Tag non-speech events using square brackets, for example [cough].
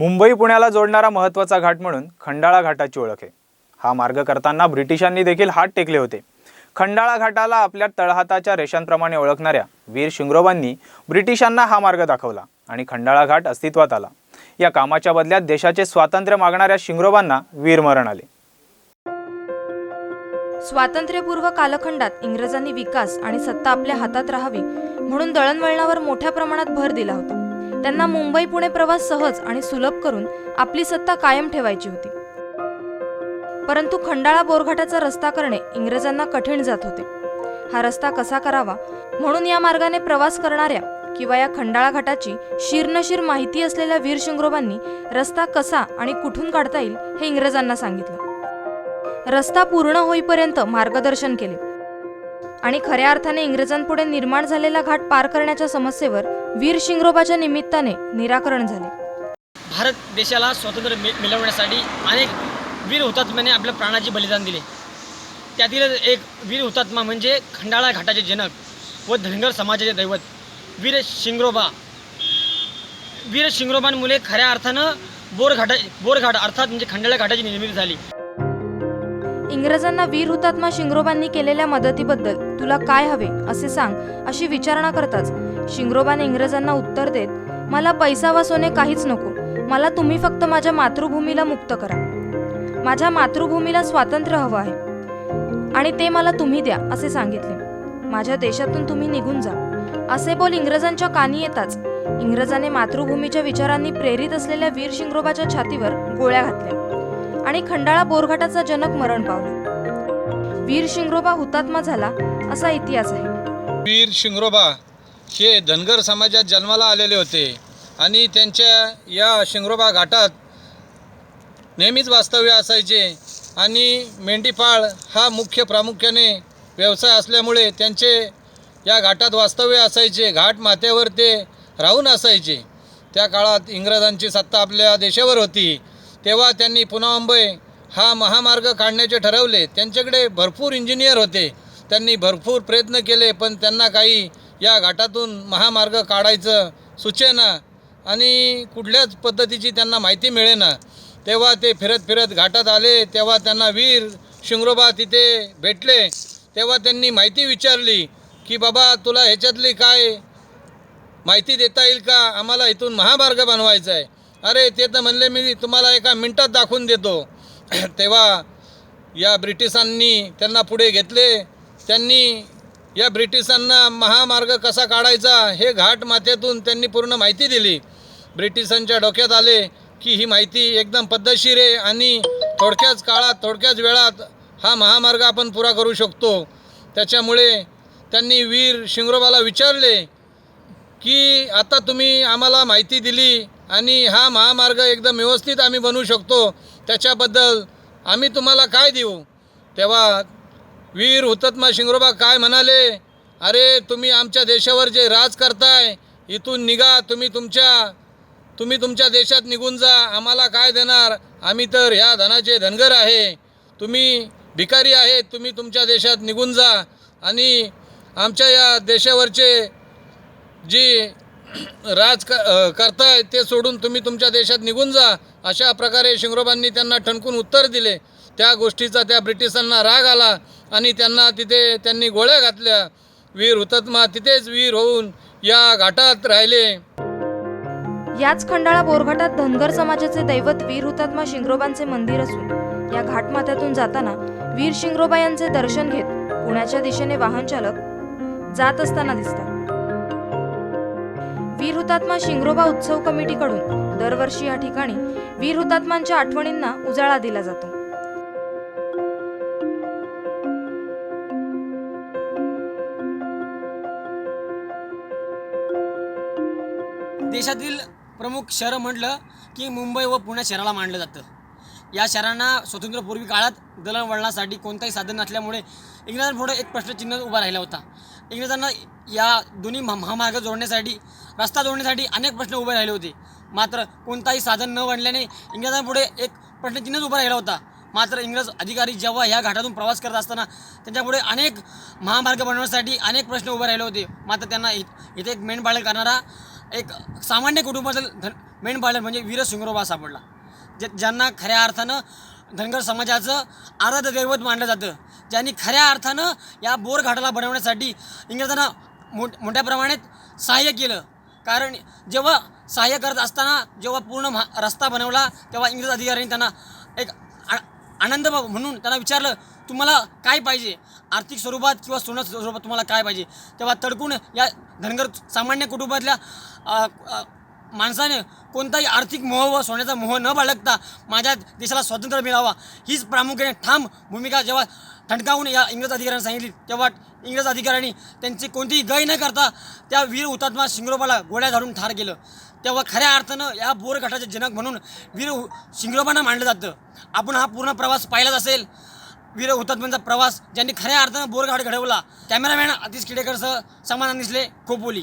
मुंबई पुण्याला जोडणारा महत्त्वाचा घाट म्हणून खंडाळा घाटाची ओळख आहे. हा मार्ग करताना ब्रिटिशांनी देखील हात टेकले होते. खंडाळा घाटाला आपल्या तळहाताच्या रेषांप्रमाणे ओळखणाऱ्या वीर शिंगरोबांनी ब्रिटिशांना हा मार्ग दाखवला आणि खंडाळा घाट अस्तित्वात आला. या कामाच्या बदल्यात देशाचे स्वातंत्र्य मागणाऱ्या शिंगरोबांना वीरमरण आले. स्वातंत्र्यपूर्व कालखंडात इंग्रजांनी विकास आणि सत्ता आपल्या हातात राहावी म्हणून दळणवळणावर मोठ्या प्रमाणात भर दिला होता. त्यांना मुंबई पुणे प्रवास सहज आणि सुलभ करून आपली सत्ता कायम ठेवायची होती. परंतु खंडाळा बोरघाटाचा रस्ता करणे इंग्रजांना कठीण जात होते. हा रस्ता कसा करावा? म्हणून या मार्गाने प्रवास करणाऱ्या किंवा या खंडाळा घाटाची शिरनशीर माहिती असलेल्या वीर शिंगरोबांनी रस्ता कसा आणि कुठून काढता येईल हे इंग्रजांना सांगितलं. रस्ता पूर्ण होईपर्यंत मार्गदर्शन केले. आणि खऱ्या अर्थाने इंग्रजांपुढे निर्माण झालेला घाट पार करण्याच्या समस्येवर वीर शिंगरोबाच्या निमित्ताने निराकरण झाले. भारत देशाला स्वातंत्र्य मिळवण्यासाठी अनेक वीर हुतात्म्याने आपल्या प्राणाचे बलिदान दिले. त्यातीलच एक वीर हुतात्मा म्हणजे खंडाळा घाटाचे जनक व धनगर समाजाचे दैवत वीर शिंगरोबा. वीर शिंगरोबांमुळे खऱ्या अर्थानं बोरघाटा बोरघाट अर्थात म्हणजे खंडाळा घाटाची निर्मिती झाली. इंग्रजांना वीर हुतात्मा शिंगरोबांनी केलेल्या मदतीबद्दल तुला काय हवे असे सांग अशी विचारणा करताच शिंगरोबाने इंग्रजांना उत्तर देत मला पैसा वा सोने काहीच नको. मला तुम्ही फक्त माझ्या मातृभूमीला मुक्त करा. माझ्या मातृभूमीला स्वातंत्र्य हवं आहे. आणि ते मला तुम्ही द्या असे सांगितले. माझ्या देशातून तुम्ही निघून जा. असे बोल इंग्रजांच्या कानी येताच. इंग्रजाने मातृभूमीच्या विचारांनी प्रेरित असलेल्या वीर शिंगरोबाच्या छातीवर गोळ्या घातल्या आणि खंडाळा बोरघाटाचा जनक मरण पावला. वीर शिंगरोबा हुतात्मा झाला असा इतिहास आहे. वीर शिंगरोबा हे धनगर समाजात जन्माला आलेले होते आणि त्यांच्या या शिंगरोबा घाटात नेहमीच वास्तव्य असायचे. आणि मेंढीपाळ हा मुख्य प्रामुख्याने व्यवसाय असल्यामुळे त्यांचे या घाटात वास्तव्य असायचे. घाट माथ्यावर ते राहून असायचे. त्या काळात इंग्रजांची सत्ता आपल्या देशावर होती. तेव्हा त्यांनी पुन्हा मुंबई हा महामार्ग काढण्याचे ठरवले. त्यांच्याकडे भरपूर इंजिनियर होते. त्यांनी भरपूर प्रयत्न केले पण त्यांना काही या घाटातून महामार्ग काढायचं सुचेना आणि कुठल्याच पद्धतीची त्यांना माहिती मिळेना. तेव्हा ते फिरत फिरत घाटात आले तेव्हा त्यांना वीर शिंगरोबा तिथे भेटले तेव्हा त्यांनी माहिती विचारली की बाबा तुला ह्याच्यातली काय माहिती देता येईल का? आम्हाला इथून महामार्ग बनवायचा आहे. अरे ते तर म्हणले मी तुम्हाला एका मिनटात दाखवून देतो. [clears throat] तेव्हा या ब्रिटिशांनी त्यांना पुढे घेतले. त्यांनी या ब्रिटिशांना महामार्ग कसा काढायचा हे घाट माथ्यातून त्यांनी पूर्ण माहिती दिली. ब्रिटिशांच्या डोक्यात आले की ही माहिती एकदम पद्धतशीर आहे आणि थोडक्याच काळात थोडक्याच वेळात हा महामार्ग आपण पुरा करू शकतो. त्याच्यामुळे त्यांनी वीर शिंगरोबाला विचारले की आता तुम्ही आम्हाला माहिती दिली आणि हा महामार्ग एकदम व्यवस्थित आम्ही बनवू शकतो. त्याच्याबद्दल आम्ही तुम्हाला काय देऊ? तेव्हा वीर हुतात्मा शिंगरोबा काय म्हणाले? अरे तुम्ही आमच्या देशावर जे राज करताय इथून निघा तुम्ही तुमच्या तुम्ही तुमच्या देशात निघून जा आम्हाला काय देणार? आम्ही तर ह्या धनाचे धनगर आहे. तुम्ही भिकारी आहेत तुम्ही तुमच्या देशात निघून जा. आणि आमच्या या देशावरचे जी राज क करताय ते सोडून तुम्ही तुमच्या देशात निघून जा. अशा प्रकारे शिंगरोबांनी त्यांना ठणकून उत्तर दिले. त्या गोष्टीचा त्या ब्रिटिशांना राग आला आणि त्यांना तिथे त्यांनी गोळ्या घातल्या. वीर हुतात्मा तिथेच वीर होऊन या घाटात राहिले. याच खंडाळा बोरघाटात धनगर समाजाचे दैवत वीर हुतात्मा शिंगरोबांचे मंदिर असून या घाटमाथ्यातून जाताना वीर शिंगरोबा यांचे दर्शन घेत पुण्याच्या दिशेने वाहन चालक जात असताना दिसतात. वीर हुतात्मा शिंगरोबा उत्सव कमिटीकडून दरवर्षी या ठिकाणी वीर हुतात्मांच्या आठवणींना उजाळा दिला जातो. देशातील प्रमुख शहरं म्हटलं की मुंबई व पुणे शहराला मानलं जातं. या शहरांना स्वातंत्र्यपूर्वी काळात दळणवळणासाठी कोणताही साधन नसल्यामुळे इंग्रजांपुढे एक प्रश्नचिन्ह उभा राहिला होता. इंग्रजांना या दोन्ही महा- महामार्ग जोडण्यासाठी रस्ता जोडण्यासाठी अनेक प्रश्न उभे राहिले होते. मात्र कोणताही साधन न बनल्याने इंग्रजांपुढे एक प्रश्नचिन्हच उभा राहिला होता. मात्र इंग्रज अधिकारी जेव्हा ह्या घाटातून प्रवास करत असताना त्यांच्यापुढे अनेक महामार्ग बनवण्यासाठी अनेक प्रश्न उभे राहिले होते. मात्र त्यांना इ- इथे एक मेंढपाळ करणारा एक सामान्य कुटुंबातील धन मेंढपाळ म्हणजे वीर सिंगरोबा सापडला. जे ज्यांना खऱ्या अर्थानं धनगर समाजाचं आराध्य दैवत मानलं जातं. ज्यांनी खऱ्या अर्थानं या बोर घाटाला बनवण्यासाठी इंग्रजांना मोठ मोठ्या प्रमाणात सहाय्य केलं. कारण जेव्हा सहाय्य करत असताना जेव्हा पूर्ण महा रस्ता बनवला तेव्हा इंग्रज अधिकाऱ्यांनी त्यांना एक आ- आनंद म्हणून त्यांना विचारलं तुम्हाला काय पाहिजे? आर्थिक स्वरूपात किंवा सोनं स्वरूपात तुम्हाला काय पाहिजे? तेव्हा तडकून या धनगर सामान्य कुटुंबातल्या माणसाने कोणताही आर्थिक मोह व सोन्याचा मोह न बाळगता माझ्या देशाला स्वातंत्र्य मिळावा हीच प्रामुख्याने ठाम भूमिका जेव्हा ठणकावून या इंग्रज अधिकाऱ्यांनी सांगितली तेव्हा इंग्रज अधिकाऱ्यांनी त्यांची कोणतीही गय न करता त्या वीर हुतात्मा शिंगरोबाला गोळ्या घालून ठार केलं. तेव्हा खऱ्या अर्थानं या बोरघाटाचे जनक म्हणून वीर शिंगरोबांना मानलं जातं. आपण हा पूर्ण प्रवास पाहिलाच असेल. वीर हुतात्म्यांचा प्रवास ज्यांनी खऱ्या अर्थानं बोरघाट घडवला. कॅमेरामॅन अतिश किडेकरसह समाधान दिसले खोपोली.